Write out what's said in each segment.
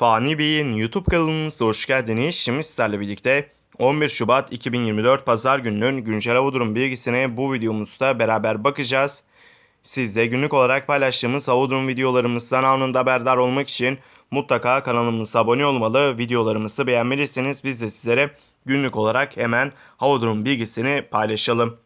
Fani Bey'in YouTube kanalımıza hoş geldiniz. Şimdi sizlerle birlikte 11 Şubat 2024 Pazar gününün güncel hava durum bilgisine bu videomuzda beraber bakacağız. Siz de günlük olarak paylaştığımız hava durum videolarımızdan anında haberdar olmak için mutlaka kanalımıza abone olmalı, videolarımızı beğenmelisiniz. Biz de sizlere günlük olarak hemen hava durum bilgisini paylaşalım.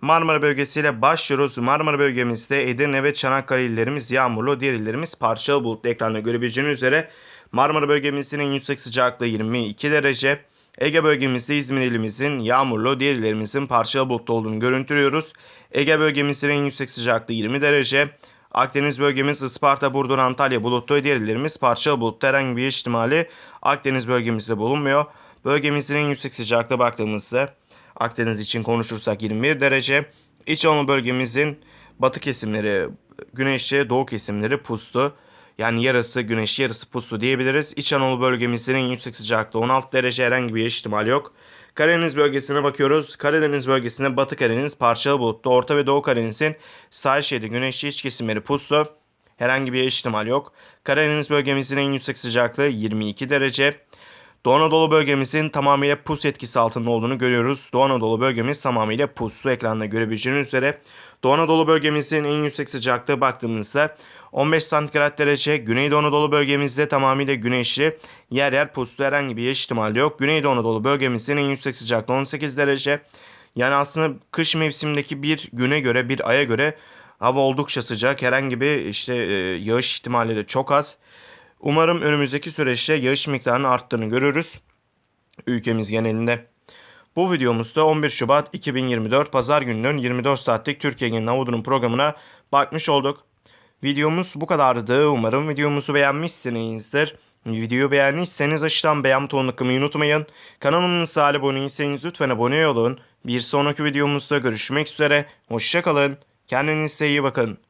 Marmara bölgesiyle başlıyoruz. Marmara bölgemizde Edirne ve Çanakkale illerimiz yağmurlu, diğer illerimiz parçalı bulutlu ekranda görebileceğiniz üzere. Marmara bölgemizin yüksek sıcaklığı 22 derece. Ege bölgemizde İzmir ilimizin yağmurlu, diğer illerimizin parçalı bulutlu olduğunu görüntülüyoruz. Ege bölgemizin en yüksek sıcaklığı 20 derece. Akdeniz bölgemiz Isparta, Burdur, Antalya bulutlu, diğer illerimiz parçalı bulutlu herhangi bir ihtimali Akdeniz bölgemizde bulunmuyor. Bölgemizin en yüksek sıcaklığı baktığımızda Akdeniz için konuşursak 21 derece. İç Anadolu bölgemizin batı kesimleri güneşli, doğu kesimleri puslu. Yani yarısı güneşli, yarısı puslu diyebiliriz. İç Anadolu bölgemizin yüksek sıcaklığı 16 derece herhangi bir ihtimal yok. Karadeniz bölgesine bakıyoruz. Karadeniz bölgesinde Batı Karadeniz parçalı bulutlu. Orta ve Doğu Karadeniz'in sahil şeridi güneşli iç kesimleri puslu. Herhangi bir ihtimal yok. Karadeniz bölgemizin en yüksek sıcaklığı 22 derece. Doğu Anadolu bölgemizin tamamıyla pus etkisi altında olduğunu görüyoruz. Doğu Anadolu bölgemiz tamamıyla puslu ekranda görebileceğiniz üzere. Doğu Anadolu bölgemizin en yüksek sıcaklığı baktığımızda 15 santigrat derece. Güneydoğu Anadolu bölgemizde tamamıyla güneşli. Yer yer puslu herhangi bir ihtimali yok. Güneydoğu Anadolu bölgemizin en yüksek sıcaklığı 18 derece. Yani aslında kış mevsimindeki bir güne göre bir aya göre hava oldukça sıcak. Herhangi bir işte e, yağış ihtimali de çok az. Umarım önümüzdeki süreçte yağış miktarının arttığını görürüz ülkemiz genelinde. Bu videomuzda 11 Şubat 2024 Pazar gününün 24 saatlik Türkiye Genel Hava Durum programına bakmış olduk. Videomuz bu kadardı. Umarım videomuzu beğenmişsinizdir. Videoyu beğendiyseniz aşağıdan beğen butonuna tıklamayı unutmayın. Kanalımıza abone değilseniz lütfen abone olun. Bir sonraki videomuzda görüşmek üzere. Hoşçakalın. Kendinize iyi bakın.